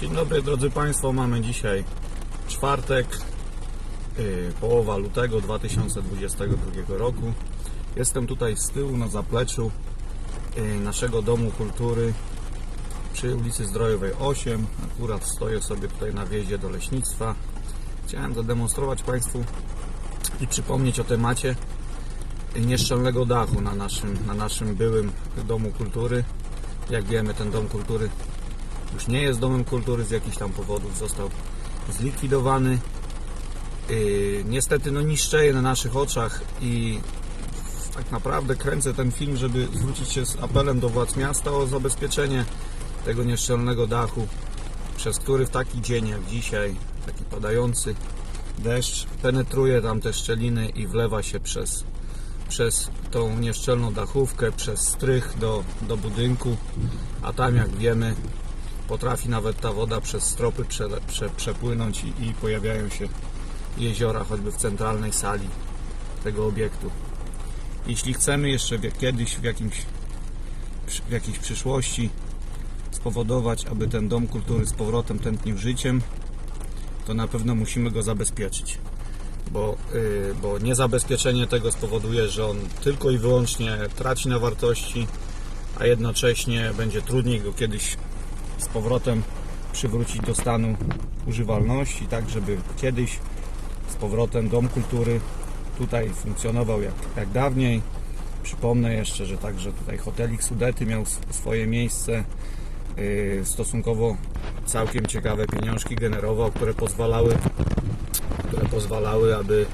Dzień dobry drodzy Państwo, mamy dzisiaj czwartek, yy, połowa lutego 2022 roku. Jestem tutaj z tyłu na zapleczu yy, naszego Domu Kultury przy ulicy Zdrojowej 8. Akurat stoję sobie tutaj na wjeździe do leśnictwa. Chciałem zademonstrować Państwu i przypomnieć o temacie nieszczelnego dachu na naszym, na naszym byłym Domu Kultury. Jak wiemy, ten Dom Kultury już nie jest domem kultury z jakichś tam powodów, został zlikwidowany. Yy, niestety no niszczeje na naszych oczach i tak naprawdę kręcę ten film, żeby zwrócić się z apelem do władz miasta o zabezpieczenie tego nieszczelnego dachu, przez który w taki dzień jak dzisiaj, taki padający deszcz penetruje tam te szczeliny i wlewa się przez, przez tą nieszczelną dachówkę, przez strych do, do budynku, a tam jak wiemy potrafi nawet ta woda przez stropy prze, prze, przepłynąć i, i pojawiają się jeziora, choćby w centralnej sali tego obiektu. Jeśli chcemy jeszcze kiedyś w, jakimś, w jakiejś przyszłości spowodować, aby ten dom kultury z powrotem tętnił życiem, to na pewno musimy go zabezpieczyć. Bo, yy, bo niezabezpieczenie tego spowoduje, że on tylko i wyłącznie traci na wartości, a jednocześnie będzie trudniej go kiedyś z powrotem przywrócić do stanu używalności, tak żeby kiedyś z powrotem Dom Kultury tutaj funkcjonował jak, jak dawniej. Przypomnę jeszcze, że także tutaj hotelik Sudety miał swoje miejsce. Yy, Stosunkowo całkiem ciekawe pieniążki generował, które pozwalały, które pozwalały, aby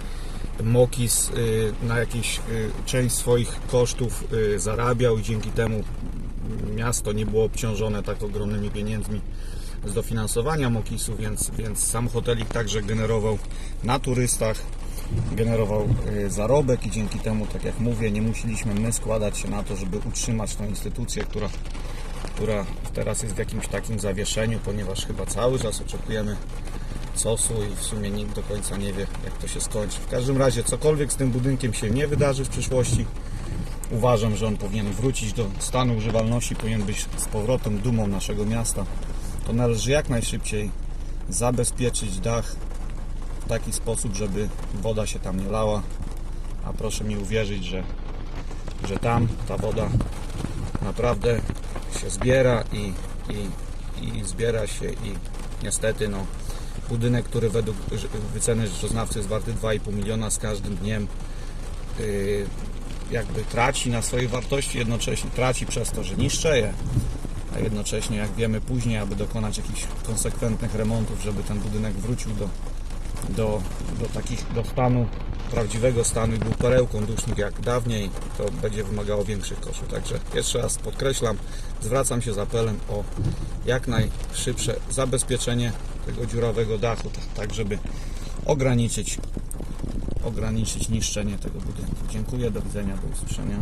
Mokis y, na jakąś część swoich kosztów zarabiał i dzięki temu miasto nie było obciążone tak ogromnymi pieniędzmi z dofinansowania Mokisu, więc, więc sam hotelik także generował na turystach, generował y, zarobek i dzięki temu, tak jak mówię, nie musieliśmy my składać się na to, żeby utrzymać tą instytucję, która, która teraz jest w jakimś takim zawieszeniu, ponieważ chyba cały czas oczekujemy cosu i w sumie nikt do końca nie wie, jak to się skończy. W każdym razie, cokolwiek z tym budynkiem się nie wydarzy w przyszłości, uważam, że on powinien wrócić do stanu używalności, powinien być z powrotem dumą naszego miasta. To należy jak najszybciej zabezpieczyć dach w taki sposób, żeby woda się tam nie lała. A proszę mi uwierzyć, że, że tam ta woda naprawdę się zbiera i, i, i zbiera się i niestety no, budynek, który według wyceny rzeczoznawcy jest warty 2,5 miliona z każdym dniem yy, jakby traci na swojej wartości, jednocześnie traci przez to, że niszczeje, a jednocześnie jak wiemy później, aby dokonać jakichś konsekwentnych remontów, żeby ten budynek wrócił do, do, do takich, do stanu, prawdziwego stanu i był perełką dusznik jak dawniej, to będzie wymagało większych kosztów. Także jeszcze raz podkreślam, zwracam się z apelem o jak najszybsze zabezpieczenie tego dziurawego dachu, tak, tak żeby ograniczyć ograniczyć niszczenie tego budynku. Dziękuję, do widzenia, do usłyszenia.